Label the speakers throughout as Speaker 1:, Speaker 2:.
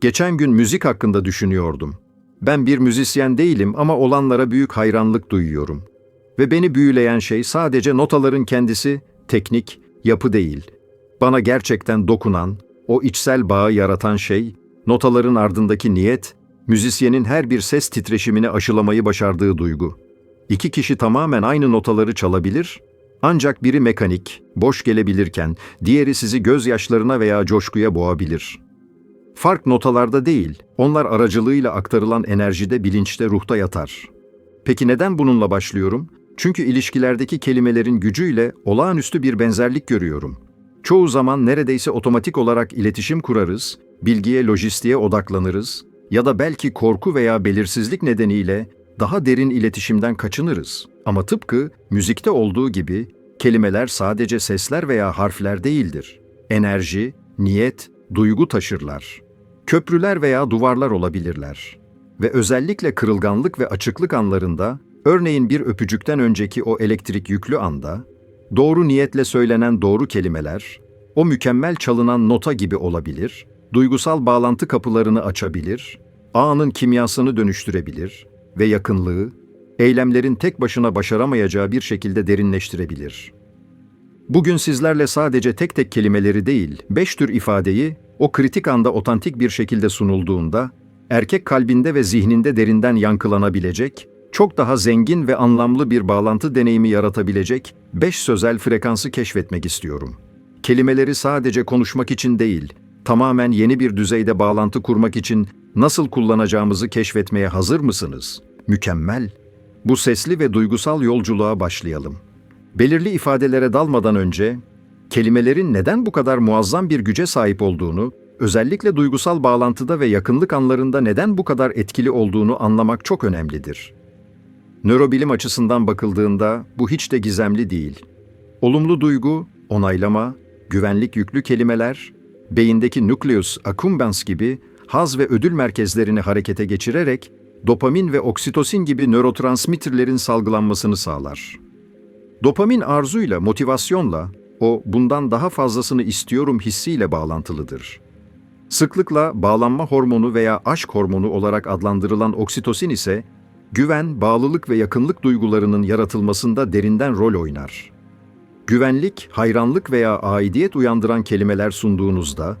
Speaker 1: Geçen gün müzik hakkında düşünüyordum. Ben bir müzisyen değilim ama olanlara büyük hayranlık duyuyorum. Ve beni büyüleyen şey sadece notaların kendisi, teknik, yapı değil. Bana gerçekten dokunan, o içsel bağı yaratan şey, notaların ardındaki niyet, müzisyenin her bir ses titreşimini aşılamayı başardığı duygu. İki kişi tamamen aynı notaları çalabilir, ancak biri mekanik, boş gelebilirken diğeri sizi gözyaşlarına veya coşkuya boğabilir. Fark notalarda değil, onlar aracılığıyla aktarılan enerjide, bilinçte, ruhta yatar. Peki neden bununla başlıyorum? Çünkü ilişkilerdeki kelimelerin gücüyle olağanüstü bir benzerlik görüyorum. Çoğu zaman neredeyse otomatik olarak iletişim kurarız, bilgiye, lojistiğe odaklanırız ya da belki korku veya belirsizlik nedeniyle daha derin iletişimden kaçınırız. Ama tıpkı müzikte olduğu gibi kelimeler sadece sesler veya harfler değildir. Enerji, niyet, duygu taşırlar. Köprüler veya duvarlar olabilirler. Ve özellikle kırılganlık ve açıklık anlarında, örneğin bir öpücükten önceki o elektrik yüklü anda, doğru niyetle söylenen doğru kelimeler, o mükemmel çalınan nota gibi olabilir, duygusal bağlantı kapılarını açabilir, anın kimyasını dönüştürebilir ve yakınlığı, eylemlerin tek başına başaramayacağı bir şekilde derinleştirebilir. Bugün sizlerle sadece tek tek kelimeleri değil, beş tür ifadeyi o kritik anda otantik bir şekilde sunulduğunda, erkek kalbinde ve zihninde derinden yankılanabilecek, çok daha zengin ve anlamlı bir bağlantı deneyimi yaratabilecek beş sözel frekansı keşfetmek istiyorum. Kelimeleri sadece konuşmak için değil, tamamen yeni bir düzeyde bağlantı kurmak için nasıl kullanacağımızı keşfetmeye hazır mısınız? Mükemmel. Bu sesli ve duygusal yolculuğa başlayalım. Belirli ifadelere dalmadan önce kelimelerin neden bu kadar muazzam bir güce sahip olduğunu, özellikle duygusal bağlantıda ve yakınlık anlarında neden bu kadar etkili olduğunu anlamak çok önemlidir. Nörobilim açısından bakıldığında bu hiç de gizemli değil. Olumlu duygu, onaylama, güvenlik yüklü kelimeler, beyindeki nucleus accumbens gibi haz ve ödül merkezlerini harekete geçirerek dopamin ve oksitosin gibi nörotransmitterlerin salgılanmasını sağlar. Dopamin arzuyla, motivasyonla, o bundan daha fazlasını istiyorum hissiyle bağlantılıdır. Sıklıkla bağlanma hormonu veya aşk hormonu olarak adlandırılan oksitosin ise güven, bağlılık ve yakınlık duygularının yaratılmasında derinden rol oynar. Güvenlik, hayranlık veya aidiyet uyandıran kelimeler sunduğunuzda,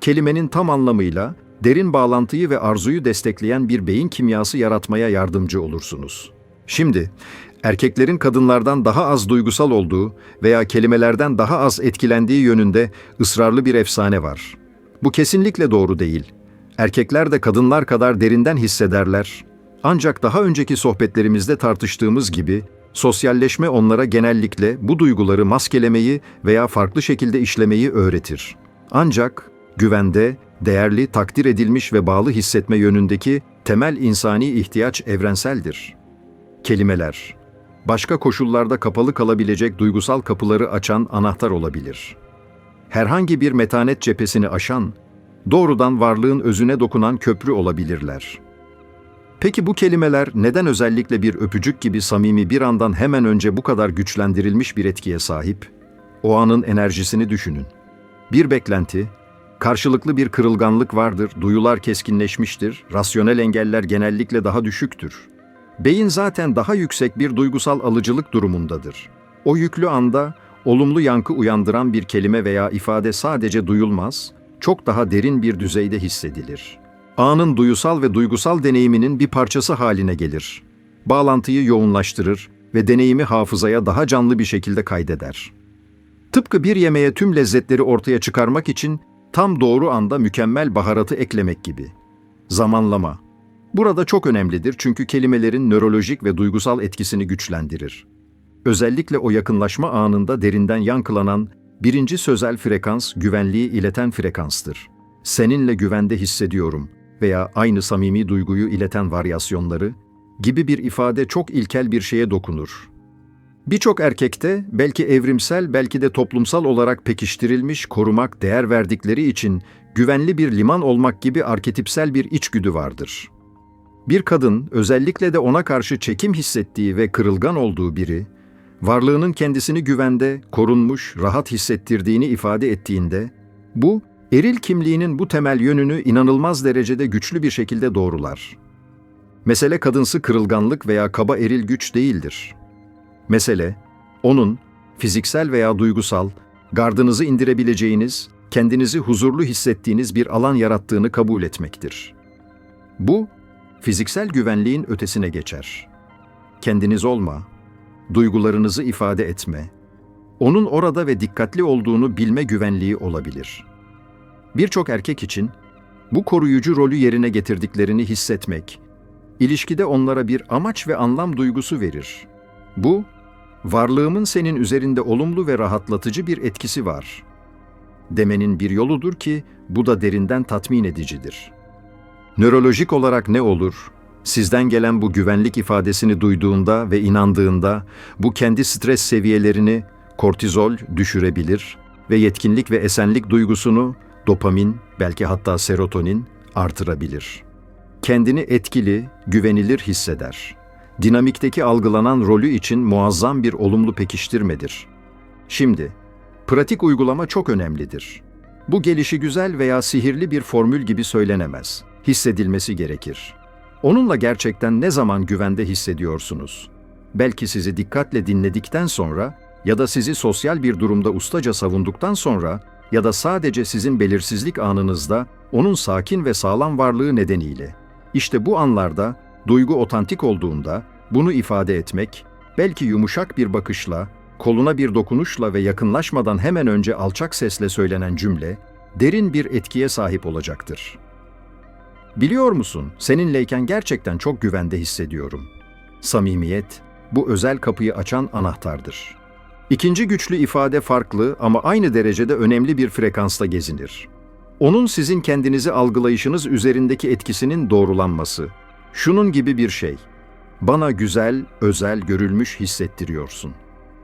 Speaker 1: kelimenin tam anlamıyla derin bağlantıyı ve arzuyu destekleyen bir beyin kimyası yaratmaya yardımcı olursunuz. Şimdi, erkeklerin kadınlardan daha az duygusal olduğu veya kelimelerden daha az etkilendiği yönünde ısrarlı bir efsane var. Bu kesinlikle doğru değil. Erkekler de kadınlar kadar derinden hissederler. Ancak daha önceki sohbetlerimizde tartıştığımız gibi sosyalleşme onlara genellikle bu duyguları maskelemeyi veya farklı şekilde işlemeyi öğretir. Ancak güvende, değerli, takdir edilmiş ve bağlı hissetme yönündeki temel insani ihtiyaç evrenseldir. Kelimeler, başka koşullarda kapalı kalabilecek duygusal kapıları açan anahtar olabilir. Herhangi bir metanet cephesini aşan, doğrudan varlığın özüne dokunan köprü olabilirler. Peki bu kelimeler neden özellikle bir öpücük gibi samimi bir andan hemen önce bu kadar güçlendirilmiş bir etkiye sahip? O anın enerjisini düşünün. Bir beklenti, karşılıklı bir kırılganlık vardır, duyular keskinleşmiştir, rasyonel engeller genellikle daha düşüktür. Beyin zaten daha yüksek bir duygusal alıcılık durumundadır. O yüklü anda olumlu yankı uyandıran bir kelime veya ifade sadece duyulmaz, çok daha derin bir düzeyde hissedilir. Anın duyusal ve duygusal deneyiminin bir parçası haline gelir. Bağlantıyı yoğunlaştırır ve deneyimi hafızaya daha canlı bir şekilde kaydeder. Tıpkı bir yemeğe tüm lezzetleri ortaya çıkarmak için tam doğru anda mükemmel baharatı eklemek gibi. Zamanlama. Burada çok önemlidir çünkü kelimelerin nörolojik ve duygusal etkisini güçlendirir. Özellikle o yakınlaşma anında derinden yankılanan birinci sözel frekans güvenliği ileten frekanstır. Seninle güvende hissediyorum veya aynı samimi duyguyu ileten varyasyonları gibi bir ifade çok ilkel bir şeye dokunur. Birçok erkekte belki evrimsel belki de toplumsal olarak pekiştirilmiş korumak, değer verdikleri için güvenli bir liman olmak gibi arketipsel bir içgüdü vardır. Bir kadın özellikle de ona karşı çekim hissettiği ve kırılgan olduğu biri, varlığının kendisini güvende, korunmuş, rahat hissettirdiğini ifade ettiğinde, bu Eril kimliğinin bu temel yönünü inanılmaz derecede güçlü bir şekilde doğrular. Mesele kadınsı kırılganlık veya kaba eril güç değildir. Mesele, onun fiziksel veya duygusal, gardınızı indirebileceğiniz, kendinizi huzurlu hissettiğiniz bir alan yarattığını kabul etmektir. Bu, fiziksel güvenliğin ötesine geçer. Kendiniz olma, duygularınızı ifade etme, onun orada ve dikkatli olduğunu bilme güvenliği olabilir. Birçok erkek için bu koruyucu rolü yerine getirdiklerini hissetmek, ilişkide onlara bir amaç ve anlam duygusu verir. Bu, varlığımın senin üzerinde olumlu ve rahatlatıcı bir etkisi var. Demenin bir yoludur ki bu da derinden tatmin edicidir. Nörolojik olarak ne olur? Sizden gelen bu güvenlik ifadesini duyduğunda ve inandığında bu kendi stres seviyelerini kortizol düşürebilir ve yetkinlik ve esenlik duygusunu dopamin, belki hatta serotonin artırabilir. Kendini etkili, güvenilir hisseder. Dinamikteki algılanan rolü için muazzam bir olumlu pekiştirmedir. Şimdi, pratik uygulama çok önemlidir. Bu gelişi güzel veya sihirli bir formül gibi söylenemez. Hissedilmesi gerekir. Onunla gerçekten ne zaman güvende hissediyorsunuz? Belki sizi dikkatle dinledikten sonra ya da sizi sosyal bir durumda ustaca savunduktan sonra ya da sadece sizin belirsizlik anınızda onun sakin ve sağlam varlığı nedeniyle. İşte bu anlarda duygu otantik olduğunda bunu ifade etmek, belki yumuşak bir bakışla, koluna bir dokunuşla ve yakınlaşmadan hemen önce alçak sesle söylenen cümle, derin bir etkiye sahip olacaktır. Biliyor musun, seninleyken gerçekten çok güvende hissediyorum. Samimiyet, bu özel kapıyı açan anahtardır. İkinci güçlü ifade farklı ama aynı derecede önemli bir frekansta gezinir. Onun sizin kendinizi algılayışınız üzerindeki etkisinin doğrulanması. Şunun gibi bir şey. Bana güzel, özel, görülmüş hissettiriyorsun.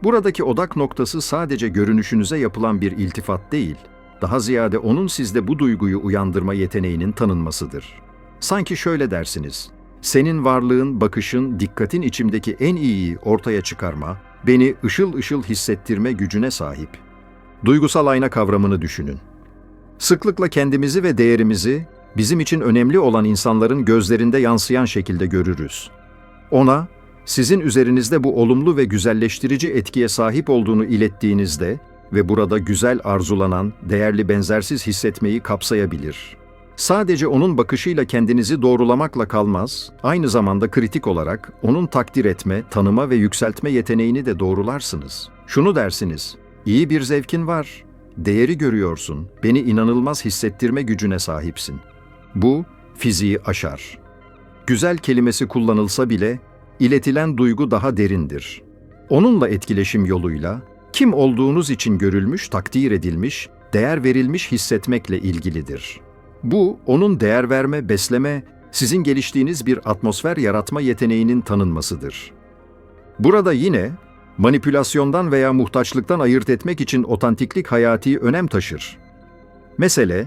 Speaker 1: Buradaki odak noktası sadece görünüşünüze yapılan bir iltifat değil, daha ziyade onun sizde bu duyguyu uyandırma yeteneğinin tanınmasıdır. Sanki şöyle dersiniz, senin varlığın, bakışın, dikkatin içimdeki en iyiyi ortaya çıkarma, beni ışıl ışıl hissettirme gücüne sahip. Duygusal ayna kavramını düşünün. Sıklıkla kendimizi ve değerimizi bizim için önemli olan insanların gözlerinde yansıyan şekilde görürüz. Ona, sizin üzerinizde bu olumlu ve güzelleştirici etkiye sahip olduğunu ilettiğinizde ve burada güzel arzulanan, değerli benzersiz hissetmeyi kapsayabilir. Sadece onun bakışıyla kendinizi doğrulamakla kalmaz, aynı zamanda kritik olarak onun takdir etme, tanıma ve yükseltme yeteneğini de doğrularsınız. Şunu dersiniz, iyi bir zevkin var, değeri görüyorsun, beni inanılmaz hissettirme gücüne sahipsin. Bu, fiziği aşar. Güzel kelimesi kullanılsa bile, iletilen duygu daha derindir. Onunla etkileşim yoluyla, kim olduğunuz için görülmüş, takdir edilmiş, değer verilmiş hissetmekle ilgilidir. Bu, onun değer verme, besleme, sizin geliştiğiniz bir atmosfer yaratma yeteneğinin tanınmasıdır. Burada yine manipülasyondan veya muhtaçlıktan ayırt etmek için otantiklik hayati önem taşır. Mesele,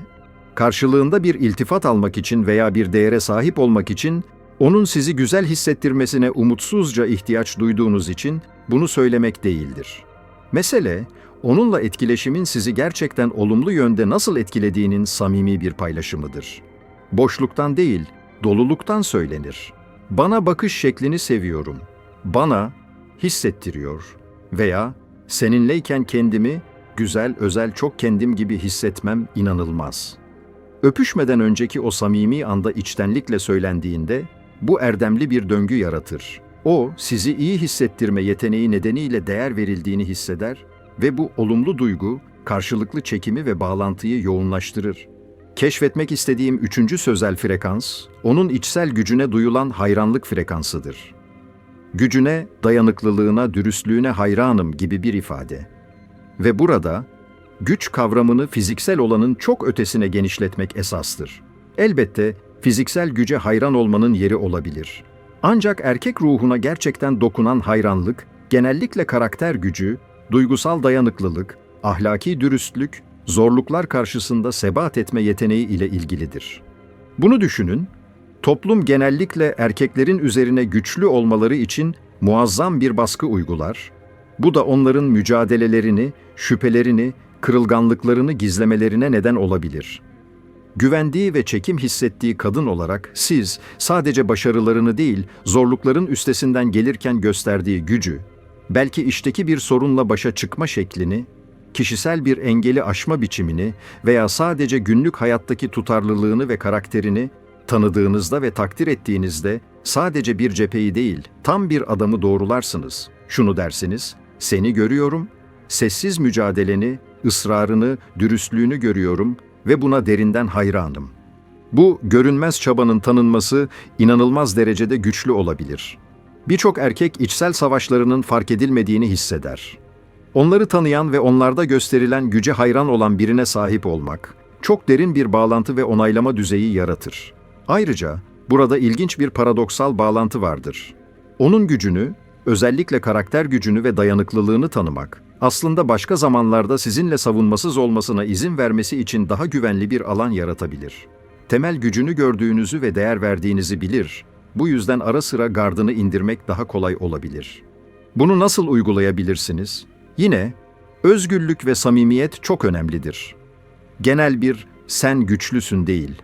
Speaker 1: karşılığında bir iltifat almak için veya bir değere sahip olmak için onun sizi güzel hissettirmesine umutsuzca ihtiyaç duyduğunuz için bunu söylemek değildir. Mesele, onunla etkileşimin sizi gerçekten olumlu yönde nasıl etkilediğinin samimi bir paylaşımıdır. Boşluktan değil, doluluktan söylenir. Bana bakış şeklini seviyorum. Bana hissettiriyor veya seninleyken kendimi güzel, özel, çok kendim gibi hissetmem inanılmaz. Öpüşmeden önceki o samimi anda içtenlikle söylendiğinde bu erdemli bir döngü yaratır. O, sizi iyi hissettirme yeteneği nedeniyle değer verildiğini hisseder ve bu olumlu duygu, karşılıklı çekimi ve bağlantıyı yoğunlaştırır. Keşfetmek istediğim üçüncü sözel frekans, onun içsel gücüne duyulan hayranlık frekansıdır. Gücüne, dayanıklılığına, dürüstlüğüne hayranım gibi bir ifade. Ve burada, güç kavramını fiziksel olanın çok ötesine genişletmek esastır. Elbette fiziksel güce hayran olmanın yeri olabilir. Ancak erkek ruhuna gerçekten dokunan hayranlık, genellikle karakter gücü, duygusal dayanıklılık, ahlaki dürüstlük, zorluklar karşısında sebat etme yeteneği ile ilgilidir. Bunu düşünün, toplum genellikle erkeklerin üzerine güçlü olmaları için muazzam bir baskı uygular, bu da onların mücadelelerini, şüphelerini, kırılganlıklarını gizlemelerine neden olabilir. Güvendiği ve çekim hissettiği kadın olarak siz sadece başarılarını değil, zorlukların üstesinden gelirken gösterdiği gücü, belki işteki bir sorunla başa çıkma şeklini, kişisel bir engeli aşma biçimini veya sadece günlük hayattaki tutarlılığını ve karakterini tanıdığınızda ve takdir ettiğinizde sadece bir cepheyi değil, tam bir adamı doğrularsınız. Şunu dersiniz, seni görüyorum, sessiz mücadeleni, ısrarını, dürüstlüğünü görüyorum ve buna derinden hayranım. Bu görünmez çabanın tanınması inanılmaz derecede güçlü olabilir. Birçok erkek içsel savaşlarının fark edilmediğini hisseder. Onları tanıyan ve onlarda gösterilen güce hayran olan birine sahip olmak, çok derin bir bağlantı ve onaylama düzeyi yaratır. Ayrıca burada ilginç bir paradoksal bağlantı vardır. Onun gücünü, özellikle karakter gücünü ve dayanıklılığını tanımak, aslında başka zamanlarda sizinle savunmasız olmasına izin vermesi için daha güvenli bir alan yaratabilir. Temel gücünü gördüğünüzü ve değer verdiğinizi bilir. Bu yüzden ara sıra gardını indirmek daha kolay olabilir. Bunu nasıl uygulayabilirsiniz? Yine özgürlük ve samimiyet çok önemlidir. Genel bir sen güçlüsün değil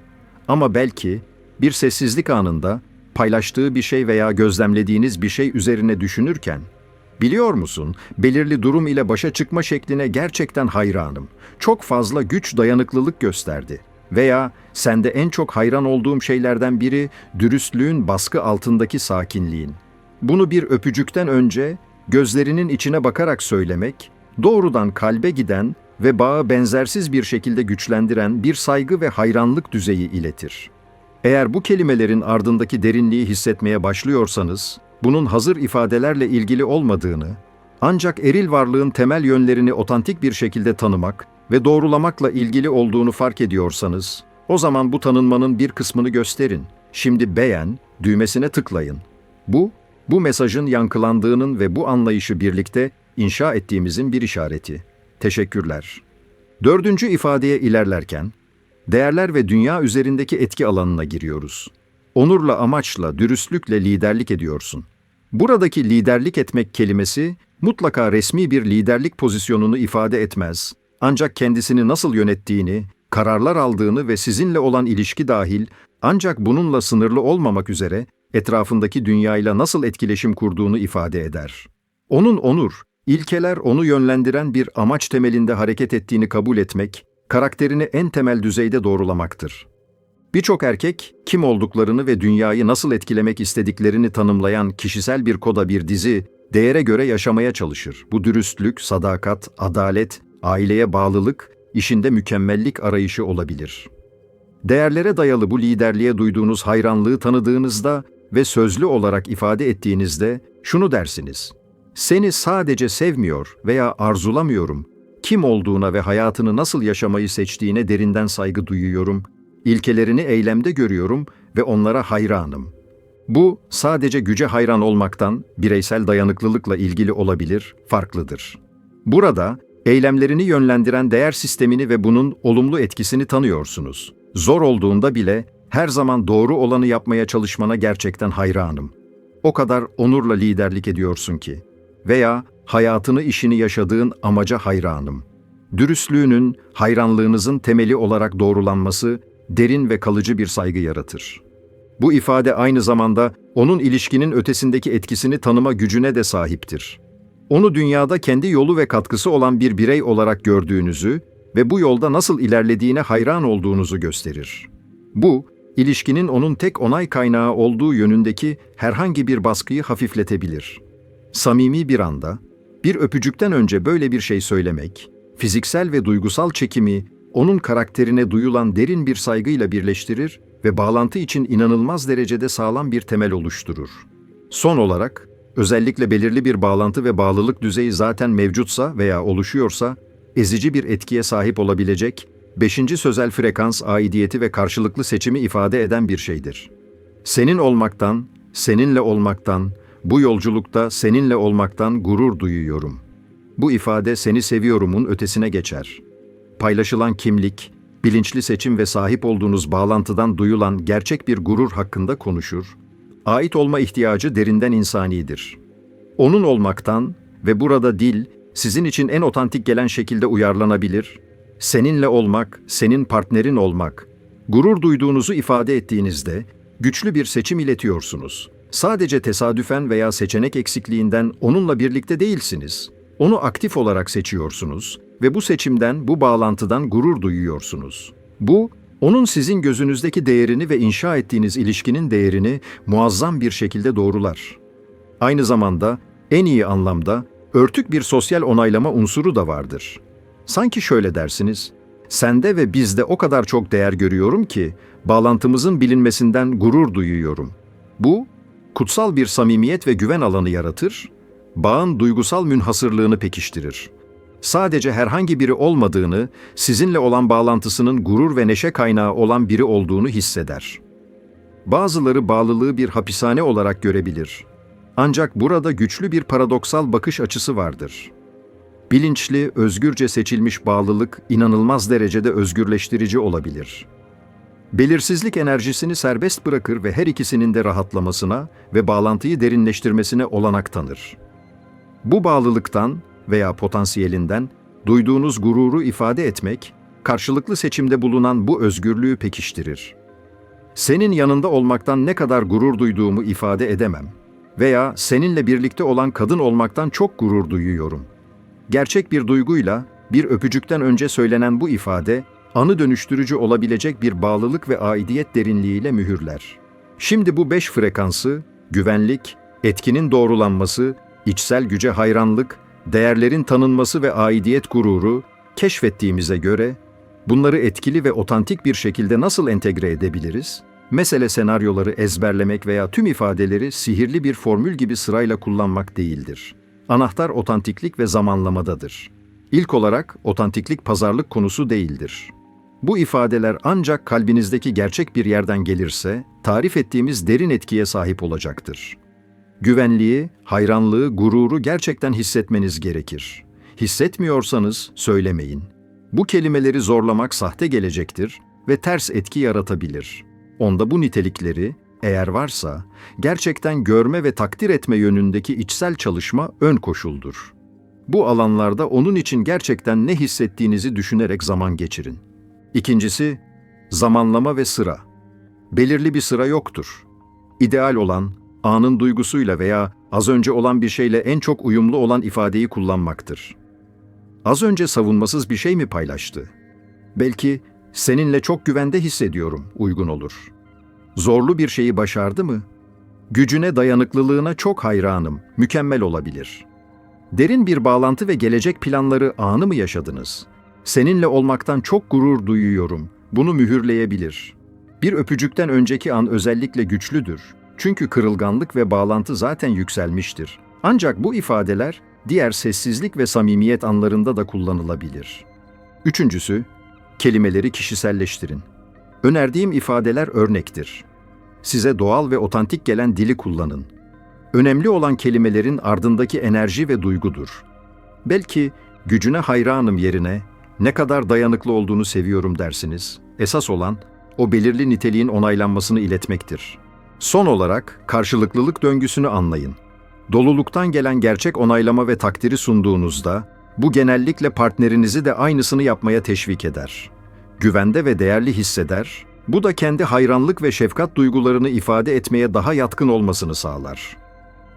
Speaker 1: ama belki bir sessizlik anında paylaştığı bir şey veya gözlemlediğiniz bir şey üzerine düşünürken Biliyor musun, belirli durum ile başa çıkma şekline gerçekten hayranım. Çok fazla güç dayanıklılık gösterdi. Veya sende en çok hayran olduğum şeylerden biri dürüstlüğün baskı altındaki sakinliğin. Bunu bir öpücükten önce gözlerinin içine bakarak söylemek, doğrudan kalbe giden ve bağı benzersiz bir şekilde güçlendiren bir saygı ve hayranlık düzeyi iletir. Eğer bu kelimelerin ardındaki derinliği hissetmeye başlıyorsanız, bunun hazır ifadelerle ilgili olmadığını, ancak eril varlığın temel yönlerini otantik bir şekilde tanımak ve doğrulamakla ilgili olduğunu fark ediyorsanız, o zaman bu tanınmanın bir kısmını gösterin. Şimdi beğen düğmesine tıklayın. Bu, bu mesajın yankılandığının ve bu anlayışı birlikte inşa ettiğimizin bir işareti. Teşekkürler. Dördüncü ifadeye ilerlerken, değerler ve dünya üzerindeki etki alanına giriyoruz. Onurla, amaçla, dürüstlükle liderlik ediyorsun. Buradaki liderlik etmek kelimesi mutlaka resmi bir liderlik pozisyonunu ifade etmez. Ancak kendisini nasıl yönettiğini, kararlar aldığını ve sizinle olan ilişki dahil ancak bununla sınırlı olmamak üzere etrafındaki dünyayla nasıl etkileşim kurduğunu ifade eder. Onun onur, ilkeler onu yönlendiren bir amaç temelinde hareket ettiğini kabul etmek, karakterini en temel düzeyde doğrulamaktır. Birçok erkek kim olduklarını ve dünyayı nasıl etkilemek istediklerini tanımlayan kişisel bir koda bir dizi, değere göre yaşamaya çalışır. Bu dürüstlük, sadakat, adalet, aileye bağlılık, işinde mükemmellik arayışı olabilir. Değerlere dayalı bu liderliğe duyduğunuz hayranlığı tanıdığınızda ve sözlü olarak ifade ettiğinizde şunu dersiniz. Seni sadece sevmiyor veya arzulamıyorum. Kim olduğuna ve hayatını nasıl yaşamayı seçtiğine derinden saygı duyuyorum İlkelerini eylemde görüyorum ve onlara hayranım. Bu sadece güce hayran olmaktan, bireysel dayanıklılıkla ilgili olabilir, farklıdır. Burada eylemlerini yönlendiren değer sistemini ve bunun olumlu etkisini tanıyorsunuz. Zor olduğunda bile her zaman doğru olanı yapmaya çalışmana gerçekten hayranım. O kadar onurla liderlik ediyorsun ki veya hayatını işini yaşadığın amaca hayranım. Dürüstlüğünün, hayranlığınızın temeli olarak doğrulanması derin ve kalıcı bir saygı yaratır. Bu ifade aynı zamanda onun ilişkinin ötesindeki etkisini tanıma gücüne de sahiptir. Onu dünyada kendi yolu ve katkısı olan bir birey olarak gördüğünüzü ve bu yolda nasıl ilerlediğine hayran olduğunuzu gösterir. Bu, ilişkinin onun tek onay kaynağı olduğu yönündeki herhangi bir baskıyı hafifletebilir. Samimi bir anda, bir öpücükten önce böyle bir şey söylemek, fiziksel ve duygusal çekimi onun karakterine duyulan derin bir saygıyla birleştirir ve bağlantı için inanılmaz derecede sağlam bir temel oluşturur. Son olarak, özellikle belirli bir bağlantı ve bağlılık düzeyi zaten mevcutsa veya oluşuyorsa, ezici bir etkiye sahip olabilecek, beşinci sözel frekans aidiyeti ve karşılıklı seçimi ifade eden bir şeydir. Senin olmaktan, seninle olmaktan, bu yolculukta seninle olmaktan gurur duyuyorum. Bu ifade seni seviyorumun ötesine geçer.'' Paylaşılan kimlik, bilinçli seçim ve sahip olduğunuz bağlantıdan duyulan gerçek bir gurur hakkında konuşur. Ait olma ihtiyacı derinden insanidir. Onun olmaktan ve burada dil, sizin için en otantik gelen şekilde uyarlanabilir. Seninle olmak, senin partnerin olmak. Gurur duyduğunuzu ifade ettiğinizde güçlü bir seçim iletiyorsunuz. Sadece tesadüfen veya seçenek eksikliğinden onunla birlikte değilsiniz. Onu aktif olarak seçiyorsunuz ve bu seçimden, bu bağlantıdan gurur duyuyorsunuz. Bu, onun sizin gözünüzdeki değerini ve inşa ettiğiniz ilişkinin değerini muazzam bir şekilde doğrular. Aynı zamanda en iyi anlamda örtük bir sosyal onaylama unsuru da vardır. Sanki şöyle dersiniz, sende ve bizde o kadar çok değer görüyorum ki bağlantımızın bilinmesinden gurur duyuyorum. Bu, kutsal bir samimiyet ve güven alanı yaratır, bağın duygusal münhasırlığını pekiştirir. Sadece herhangi biri olmadığını, sizinle olan bağlantısının gurur ve neşe kaynağı olan biri olduğunu hisseder. Bazıları bağlılığı bir hapishane olarak görebilir. Ancak burada güçlü bir paradoksal bakış açısı vardır. Bilinçli, özgürce seçilmiş bağlılık inanılmaz derecede özgürleştirici olabilir. Belirsizlik enerjisini serbest bırakır ve her ikisinin de rahatlamasına ve bağlantıyı derinleştirmesine olanak tanır. Bu bağlılıktan veya potansiyelinden duyduğunuz gururu ifade etmek, karşılıklı seçimde bulunan bu özgürlüğü pekiştirir. Senin yanında olmaktan ne kadar gurur duyduğumu ifade edemem veya seninle birlikte olan kadın olmaktan çok gurur duyuyorum. Gerçek bir duyguyla bir öpücükten önce söylenen bu ifade anı dönüştürücü olabilecek bir bağlılık ve aidiyet derinliğiyle mühürler. Şimdi bu beş frekansı, güvenlik, etkinin doğrulanması, içsel güce hayranlık, değerlerin tanınması ve aidiyet gururu keşfettiğimize göre bunları etkili ve otantik bir şekilde nasıl entegre edebiliriz? Mesele senaryoları ezberlemek veya tüm ifadeleri sihirli bir formül gibi sırayla kullanmak değildir. Anahtar otantiklik ve zamanlamadadır. İlk olarak otantiklik pazarlık konusu değildir. Bu ifadeler ancak kalbinizdeki gerçek bir yerden gelirse tarif ettiğimiz derin etkiye sahip olacaktır. Güvenliği, hayranlığı, gururu gerçekten hissetmeniz gerekir. Hissetmiyorsanız söylemeyin. Bu kelimeleri zorlamak sahte gelecektir ve ters etki yaratabilir. Onda bu nitelikleri, eğer varsa, gerçekten görme ve takdir etme yönündeki içsel çalışma ön koşuldur. Bu alanlarda onun için gerçekten ne hissettiğinizi düşünerek zaman geçirin. İkincisi, zamanlama ve sıra. Belirli bir sıra yoktur. İdeal olan, anın duygusuyla veya az önce olan bir şeyle en çok uyumlu olan ifadeyi kullanmaktır. Az önce savunmasız bir şey mi paylaştı? Belki seninle çok güvende hissediyorum uygun olur. Zorlu bir şeyi başardı mı? Gücüne dayanıklılığına çok hayranım, mükemmel olabilir. Derin bir bağlantı ve gelecek planları anı mı yaşadınız? Seninle olmaktan çok gurur duyuyorum. Bunu mühürleyebilir. Bir öpücükten önceki an özellikle güçlüdür. Çünkü kırılganlık ve bağlantı zaten yükselmiştir. Ancak bu ifadeler diğer sessizlik ve samimiyet anlarında da kullanılabilir. Üçüncüsü, kelimeleri kişiselleştirin. Önerdiğim ifadeler örnektir. Size doğal ve otantik gelen dili kullanın. Önemli olan kelimelerin ardındaki enerji ve duygudur. Belki gücüne hayranım yerine ne kadar dayanıklı olduğunu seviyorum dersiniz. Esas olan o belirli niteliğin onaylanmasını iletmektir. Son olarak karşılıklılık döngüsünü anlayın. Doluluktan gelen gerçek onaylama ve takdiri sunduğunuzda bu genellikle partnerinizi de aynısını yapmaya teşvik eder. Güvende ve değerli hisseder, bu da kendi hayranlık ve şefkat duygularını ifade etmeye daha yatkın olmasını sağlar.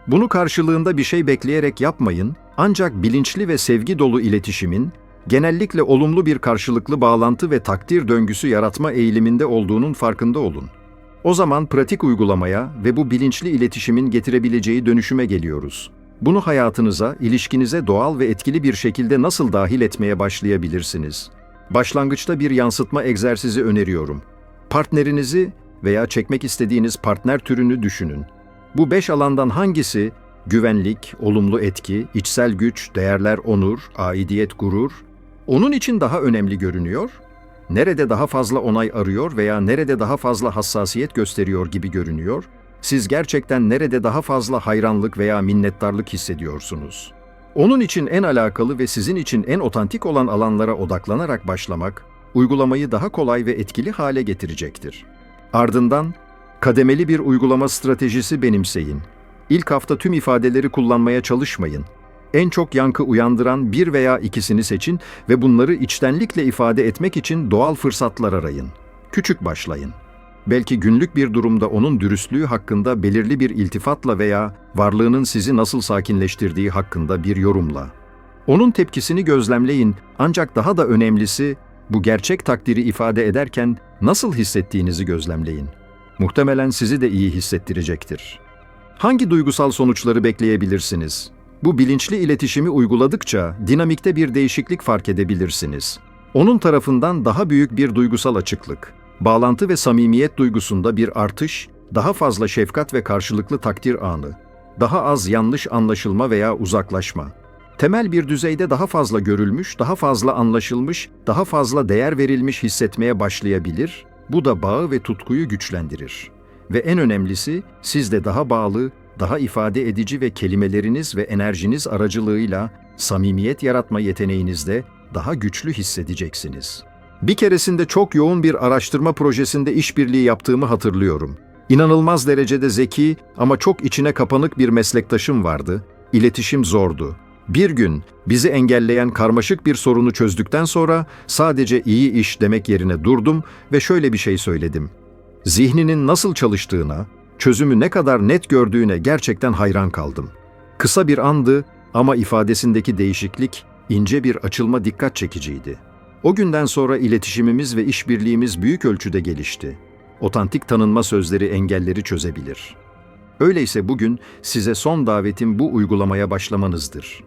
Speaker 1: Bunu karşılığında bir şey bekleyerek yapmayın, ancak bilinçli ve sevgi dolu iletişimin genellikle olumlu bir karşılıklı bağlantı ve takdir döngüsü yaratma eğiliminde olduğunun farkında olun. O zaman pratik uygulamaya ve bu bilinçli iletişimin getirebileceği dönüşüme geliyoruz. Bunu hayatınıza, ilişkinize doğal ve etkili bir şekilde nasıl dahil etmeye başlayabilirsiniz? Başlangıçta bir yansıtma egzersizi öneriyorum. Partnerinizi veya çekmek istediğiniz partner türünü düşünün. Bu beş alandan hangisi güvenlik, olumlu etki, içsel güç, değerler, onur, aidiyet, gurur onun için daha önemli görünüyor? Nerede daha fazla onay arıyor veya nerede daha fazla hassasiyet gösteriyor gibi görünüyor? Siz gerçekten nerede daha fazla hayranlık veya minnettarlık hissediyorsunuz? Onun için en alakalı ve sizin için en otantik olan alanlara odaklanarak başlamak, uygulamayı daha kolay ve etkili hale getirecektir. Ardından, kademeli bir uygulama stratejisi benimseyin. İlk hafta tüm ifadeleri kullanmaya çalışmayın. En çok yankı uyandıran bir veya ikisini seçin ve bunları içtenlikle ifade etmek için doğal fırsatlar arayın. Küçük başlayın. Belki günlük bir durumda onun dürüstlüğü hakkında belirli bir iltifatla veya varlığının sizi nasıl sakinleştirdiği hakkında bir yorumla. Onun tepkisini gözlemleyin ancak daha da önemlisi bu gerçek takdiri ifade ederken nasıl hissettiğinizi gözlemleyin. Muhtemelen sizi de iyi hissettirecektir. Hangi duygusal sonuçları bekleyebilirsiniz? Bu bilinçli iletişimi uyguladıkça dinamikte bir değişiklik fark edebilirsiniz. Onun tarafından daha büyük bir duygusal açıklık, bağlantı ve samimiyet duygusunda bir artış, daha fazla şefkat ve karşılıklı takdir anı, daha az yanlış anlaşılma veya uzaklaşma. Temel bir düzeyde daha fazla görülmüş, daha fazla anlaşılmış, daha fazla değer verilmiş hissetmeye başlayabilir. Bu da bağı ve tutkuyu güçlendirir. Ve en önemlisi siz de daha bağlı, daha ifade edici ve kelimeleriniz ve enerjiniz aracılığıyla samimiyet yaratma yeteneğinizde daha güçlü hissedeceksiniz. Bir keresinde çok yoğun bir araştırma projesinde işbirliği yaptığımı hatırlıyorum. İnanılmaz derecede zeki ama çok içine kapanık bir meslektaşım vardı. İletişim zordu. Bir gün bizi engelleyen karmaşık bir sorunu çözdükten sonra sadece iyi iş demek yerine durdum ve şöyle bir şey söyledim. Zihninin nasıl çalıştığına, çözümü ne kadar net gördüğüne gerçekten hayran kaldım. Kısa bir andı ama ifadesindeki değişiklik, ince bir açılma dikkat çekiciydi. O günden sonra iletişimimiz ve işbirliğimiz büyük ölçüde gelişti. Otantik tanınma sözleri engelleri çözebilir. Öyleyse bugün size son davetim bu uygulamaya başlamanızdır.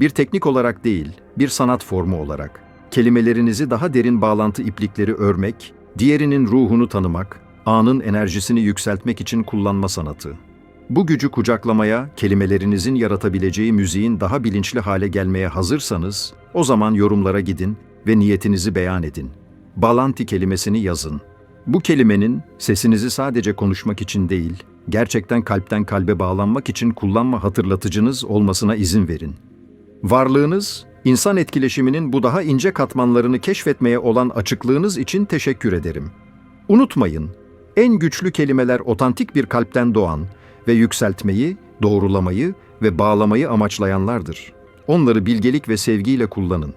Speaker 1: Bir teknik olarak değil, bir sanat formu olarak. Kelimelerinizi daha derin bağlantı iplikleri örmek, diğerinin ruhunu tanımak, anın enerjisini yükseltmek için kullanma sanatı. Bu gücü kucaklamaya, kelimelerinizin yaratabileceği müziğin daha bilinçli hale gelmeye hazırsanız, o zaman yorumlara gidin ve niyetinizi beyan edin. Balanti kelimesini yazın. Bu kelimenin sesinizi sadece konuşmak için değil, gerçekten kalpten kalbe bağlanmak için kullanma hatırlatıcınız olmasına izin verin. Varlığınız, insan etkileşiminin bu daha ince katmanlarını keşfetmeye olan açıklığınız için teşekkür ederim. Unutmayın, en güçlü kelimeler otantik bir kalpten doğan ve yükseltmeyi, doğrulamayı ve bağlamayı amaçlayanlardır. Onları bilgelik ve sevgiyle kullanın.